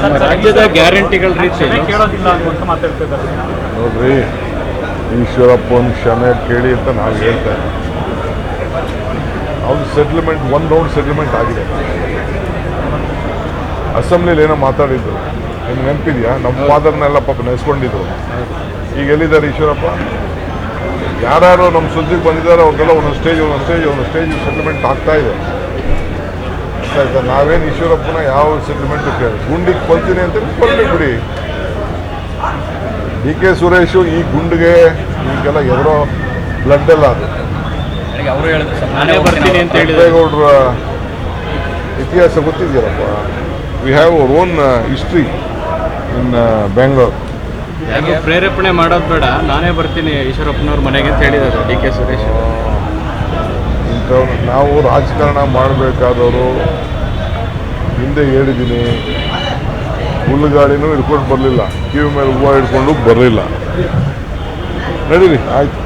ಸರಿ ರಾಜ್ಯದ ಗ್ಯಾರಂಟಿಗಳ ರೀತಿ ಕೇಳೋದಿಲ್ಲ ಅಂತ ಮಾತಾಡ್ತಿದ್ದಾರೆ. ನೋಡ್ರಿ ಈಶ್ವರಪ್ಪನ ಕ್ಷಮೆ ಕೇಳಿ ಅಂತ ನಾವು ಹೇಳ್ತಾ ಇದ್ದೀವಿ ಅವ್ನು ಸೆಟ್ಲ್ಮೆಂಟ್ ಒನ್ ರೌಂಡ್ ಸೆಟ್ಲ್ಮೆಂಟ್ ಆಗಿದೆ. ಅಸೆಂಬ್ಲಿಲಿ ಏನೋ ಮಾತಾಡಿದ್ರು. ನಿಮ್ಗೆ ನೆನಪಿದೆಯಾ? ನಮ್ಮ ಫಾದರ್ನೆಲ್ಲ ಪಾಪ ನೆನೆಸ್ಕೊಂಡಿದ್ರು ಈಗ ಎಲ್ಲಿದ್ದಾರೆ ಈಶ್ವರಪ್ಪ? ಯಾರ್ಯಾರು ನಮ್ಮ ಸುದ್ದಿಗೆ ಬಂದಿದ್ದಾರೆ ಅವ್ರಿಗೆಲ್ಲ ಒಂದೊಂದು ಸ್ಟೇಜ್ ಒಂದೊಂದು ಸ್ಟೇಜ್ ಒಂದೊಂದು ಸ್ಟೇಜ್ ಸೆಟ್ಲ್ಮೆಂಟ್ ಆಗ್ತಾ ಇದೆ. ಅರ್ಥ ಇದ್ದಾರೆ ನಾವೇನು ಈಶ್ವರಪ್ಪನ ಯಾವ ಸೆಟ್ಲ್ಮೆಂಟ್ ಕೇಳಿ ಗುಂಡಿಗೆ ಕೊಲ್ತೀನಿ ಅಂತ ಕೊಲ್ಲಿ ಬಿಡಿ. ಡಿ ಕೆ ಸುರೇಶು ಈ ಗುಂಡಿಗೆ ಈಗೆಲ್ಲ ಎದರೋ ಬ್ಲಡ್ ಎಲ್ಲ ಅದು. ಅವರು ಹೇಳಿದ್ರು ಸರ್ ನಾನೇ ಬರ್ತೀನಿ ಅಂತ ಹೇಳಿದ್ರು ದೇವೇಗೌಡರ ಇತಿಹಾಸ ಗೊತ್ತಿದೆಯಲ್ಲಪ್ಪ? We have our own history in Bengaluru ಯಾಕೆ ಪ್ರೇರೇಪಣೆ ಮಾಡೋದು ಬೇಡ ನಾನೇ ಬರ್ತೀನಿ ಈಶ್ವರಪ್ಪನವ್ರ ಮನೆಗೆ ಅಂತ ಹೇಳಿದ್ದಾರೆ ಡಿ ಕೆ ಸುರೇಶ್. ನಾವು ರಾಜಕಾರಣ ಮಾಡಬೇಕಾದವರು ಹಿಂದೆ ಹೇಳಿದ್ದೀನಿ. ಹುಲ್ಲುಗಾಡಿನೂ ಹಿಡ್ಕೊಂಡು ಬರಲಿಲ್ಲ. ಕಿವಿ ಮೇಲೆ ಹೂವು ಹಿಡ್ಕೊಂಡು ಬರಲಿಲ್ಲ. ನಡೀರಿ, ಆಯ್ತು.